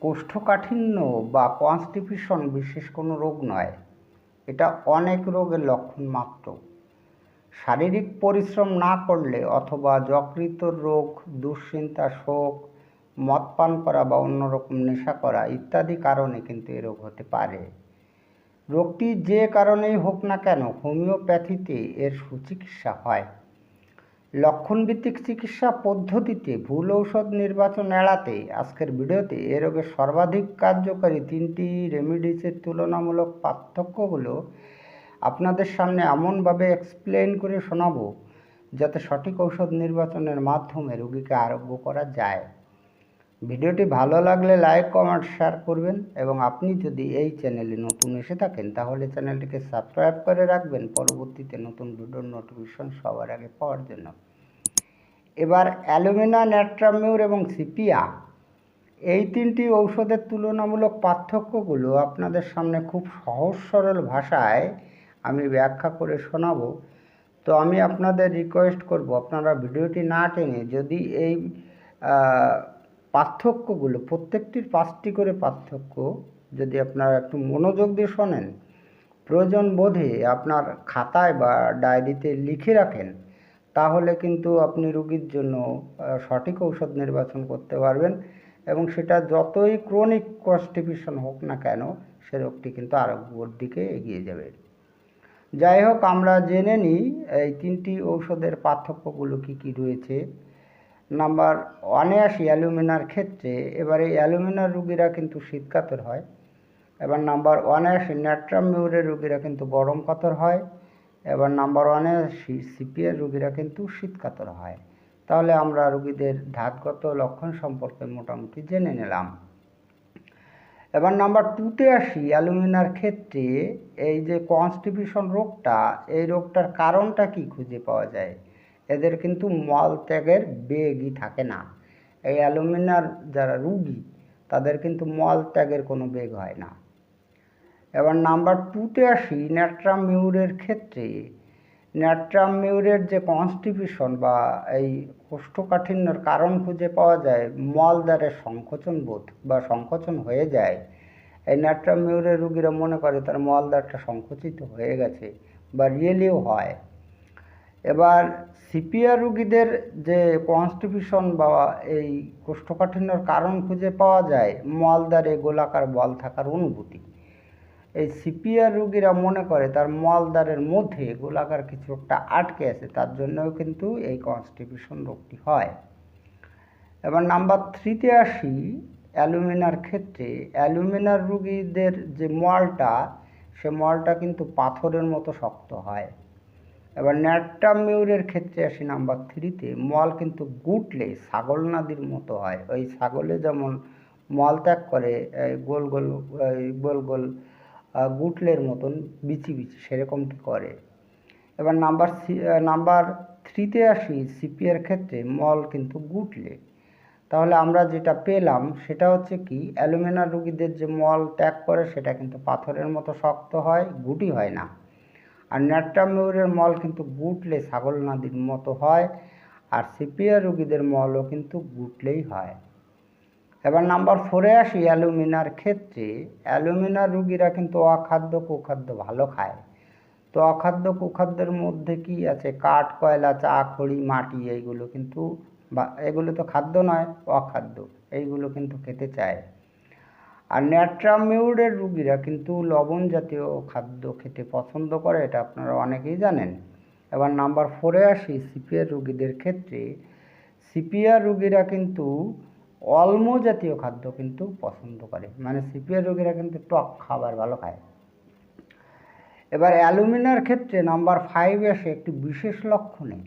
কোষ্ঠকাঠিন্য বা কনস্টিপেশন বিশেষ কোনো রোগ নয়। এটা অনেক রোগের লক্ষণ মাত্র। শারীরিক পরিশ্রম না করলে অথবা যকৃত রোগ, দুশ্চিন্তা, শোক, মদ পান করা বা অন্যরকম নেশা করা ইত্যাদি কারণে কিন্তু এ রোগ হতে পারে। রোগটি যে কারণেই হোক না কেন, হোমিওপ্যাথিতে এর সুচিকিৎসা হয়। লক্ষণভিত্তিক চিকিৎসা পদ্ধতিতে ভুল ঔষধ নির্বাচন এড়াতে আজকের ভিডিওতে এ রোগের সর্বাধিক কার্যকারী তিনটি রেমিডিসের তুলনামূলক পার্থক্যগুলো আপনাদের সামনে এমনভাবে এক্সপ্লেন করে শোনাবো, যাতে সঠিক ঔষধ নির্বাচনের মাধ্যমে রোগীকে আরোগ্য করা যায়। ভিডিওটি ভালো লাগলে লাইক, কমেন্ট, শেয়ার করবেন এবং আপনি যদি এই চ্যানেলে নতুন এসে থাকেন তাহলে চ্যানেলটিকে সাবস্ক্রাইব করে রাখবেন পরবর্তীতে নতুন ভিডিওর নোটিফিকেশন সবার আগে পাওয়ার জন্য। এবার অ্যালুমিনা ন্যাট্রামিউর এবং সিপিয়া, এই তিনটি ঔষধের তুলনামূলক পার্থক্যগুলো আপনাদের সামনে খুব সহজ, সরল ভাষায় আমি ব্যাখ্যা করে শোনাবো। তো আমি আপনাদের রিকোয়েস্ট করব, আপনারা ভিডিওটি না টেনে যদি এই পার্থক্যগুলো, প্রত্যেকটির পাঁচটি করে পার্থক্য যদি আপনারা একটু মনোযোগ দিয়ে শোনেন, প্রয়োজন বোধে আপনার খাতায় বা ডায়েরিতে লিখে রাখেন, তাহলে কিন্তু আপনি রোগীর জন্য সঠিক ঔষধ নির্বাচন করতে পারবেন এবং সেটা যতই ক্রনিক কনস্টিপেশন হোক না কেন, সে রোগটি কিন্তু আরোগ্যর দিকে এগিয়ে যাবে। যাই হোক, আমরা জেনে নিই, এই তিনটি ঔষধের পার্থক্যগুলো কি কি রয়েছে। নাম্বার ওয়ানে আসি অ্যালুমিনার ক্ষেত্রে, এবারে অ্যালুমিনার রুগীরা কিন্তু শীতকাতর হয়। এবার নাম্বার ওয়ানে আসি ন্যাট্রামিউরের রুগীরা কিন্তু গরম কাতর হয়। এবার নাম্বার ওয়ানে আসি সিপিএর রুগীরা কিন্তু শীতকাতর হয়। তাহলে আমরা রুগীদের ধাতগত লক্ষণ সম্পর্কে মোটামুটি জেনে নিলাম। এবার নাম্বার টুতে আসি অ্যালুমিনার ক্ষেত্রে এই যে কনস্টিপেশন রোগটা, এই রোগটার কারণটা কি খুঁজে পাওয়া যায়? এদের কিন্তু মল ত্যাগের বেগই থাকে না। এই অ্যালুমিনার যারা রুগী, তাদের কিন্তু মল ত্যাগের কোনো বেগ হয় না। এবার নাম্বার টুতে আসি ন্যাট্রামিউরের ক্ষেত্রে। ন্যাট্রামিউরের যে কনস্টিপেশন বা এই কোষ্ঠকাঠিন্যর কারণ খুঁজে পাওয়া যায় মলদ্বারের সংকোচন বোধ বা সংকোচন হয়ে যায়। এই ন্যাট্রামিউরের রুগীরা মনে করে তার মলদ্বারটা সংকুচিত হয়ে গেছে বা রিয়েলিও হয়। এবার সিপিআর রুগীদের যে কনস্টিপেশন বা এই কোষ্ঠকাঠিন্যর কারণ খুঁজে পাওয়া যায় মলদ্বারে গোলাকার বল থাকার অনুভূতি। এই সিপিআর রুগীরা মনে করে তার মলদ্বারের মধ্যে গোলাকার কিছু একটা আটকে আছে, তার জন্যও কিন্তু এই কনস্টিপেশন রোগটি হয়। এবার নাম্বার থ্রিতে আসি, অ্যালুমিনার ক্ষেত্রে। অ্যালুমিনার রুগীদের যে মলটা সে মলটা কিন্তু পাথরের মতো শক্ত হয়। এবার ন্যাট্রামিউরের ক্ষেত্রে আসি নাম্বার থ্রিতে মল কিন্তু গুটলে ছাগল নাদির মতো হয়। ওই ছাগলে যেমন মল ত্যাগ করে গোল গোল গোল গোল গুটলের মতন বিচি বিচি সেরকমটি করে। এবার নাম্বার নাম্বার থ্রিতে আসি সিপিএর ক্ষেত্রে মল কিন্তু গুটলে। তাহলে আমরা যেটা পেলাম সেটা হচ্ছে কি, অ্যালুমিনার রুগীদের যে মল ত্যাগ করে, সেটা কিন্তু পাথরের মতো শক্ত হয়, গুটি হয় না। আর ন্যাট্রামিউরের মল কিন্তু গুটলে ছাগল নাদির মতো হয়, আর সিপিআর রুগীদের মলও কিন্তু গুটলেই হয়। এবার নাম্বার ফোরে আসি অ্যালুমিনার ক্ষেত্রে। অ্যালুমিনার রুগীরা কিন্তু অখাদ্য, কুখাদ্য ভালো খায়। তো অখাদ্য, কুখাদ্যের মধ্যে কি আছে? কাঠ, কয়লা, চা, খড়ি, মাটি, এইগুলো কিন্তু বা, এগুলো তো খাদ্য নয়, অখাদ্য। এইগুলো কিন্তু খেতে চায়। আর ন্যাট্রামিউরের রুগীরা কিন্তু লবণ জাতীয় খাদ্য খেতে পছন্দ করে, এটা আপনারা অনেকেই জানেন। এবার নাম্বার ফোরে আসি, সিপিআর রুগীদের ক্ষেত্রে। সিপিআর রুগীরা কিন্তু অল্ম জাতীয় খাদ্য কিন্তু পছন্দ করে। মানে সিপিআর রুগীরা কিন্তু টক খাবার ভালো খায়। এবার অ্যালুমিনার ক্ষেত্রে নাম্বার ফাইভ এসে একটি বিশেষ লক্ষণে।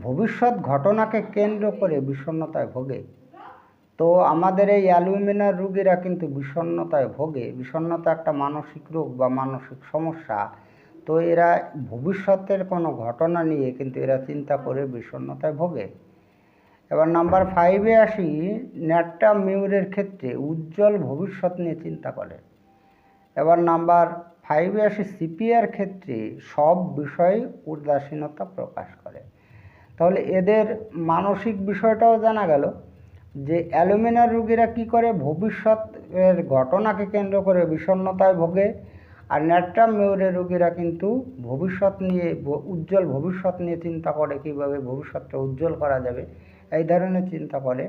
ভবিষ্যৎ ঘটনাকে কেন্দ্র করে বিষণ্ণতায় ভোগে। তো আমাদের এই অ্যালুমিনার রুগীরা কিন্তু বিষণ্ণতায় ভোগে। বিষণ্ণতা একটা মানসিক রোগ বা মানসিক সমস্যা। তো এরা ভবিষ্যতের কোনো ঘটনা নিয়ে কিন্তু এরা চিন্তা করে বিষণ্ণতায় ভোগে। এবার নাম্বার ফাইভে আসি, ন্যাট্টা মিউরের ক্ষেত্রে উজ্জ্বল ভবিষ্যৎ নিয়ে চিন্তা করে। এবার নাম্বার ফাইভে আসি, সিপিআর ক্ষেত্রে সব বিষয়ে উদাসীনতা প্রকাশ করে। তাহলে এদের মানসিক বিষয়টাও জানা গেল। যে অ্যালুমিনার রোগীরা কি করে ভবিষ্যতের ঘটনাকে কেন্দ্র করে বিষণ্ণতায় ভোগে, আর ন্যাট্রাম মেয়রের রোগীরা কিন্তু ভবিষ্যৎ নিয়ে উজ্জ্বল ভবিষ্যৎ নিয়ে চিন্তা করে কীভাবে ভবিষ্যৎটা উজ্জ্বল করা যাবে, এই ধরনের চিন্তা করে।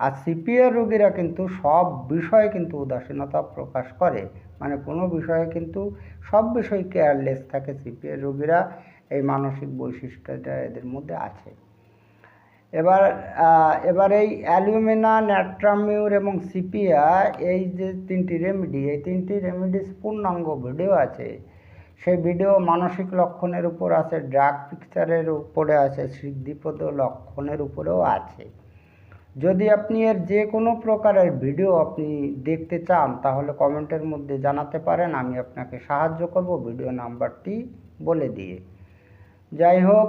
আর সিপিআর রোগীরা কিন্তু সব বিষয়ে কিন্তু উদাসীনতা প্রকাশ করে। মানে কোনো বিষয়ে কিন্তু সব বিষয় কেয়ারলেস থাকে সিপিআর রোগীরা, এই মানসিক বৈশিষ্ট্যটা এদের মধ্যে আছে। এবার এবার এই অ্যালুমিনা, ন্যাট্রামিউর এবং সিপিয়া এই যে তিনটি রেমেডি এই তিনটি রেমেডিস পূর্ণাঙ্গ ভিডিও আছে। সেই ভিডিও মানসিক লক্ষণের উপর আছে ড্রাগ পিকচারের উপরে আছে, সিদ্ধিপদ লক্ষণের উপরেও আছে। যদি আপনি এর যে কোনো প্রকারের ভিডিও আপনি দেখতে চান, তাহলে কমেন্টের মধ্যে জানাতে পারেন, আমি আপনাকে সাহায্য করব। ভিডিও নাম্বারটি বলে দিয়ে। যাই হোক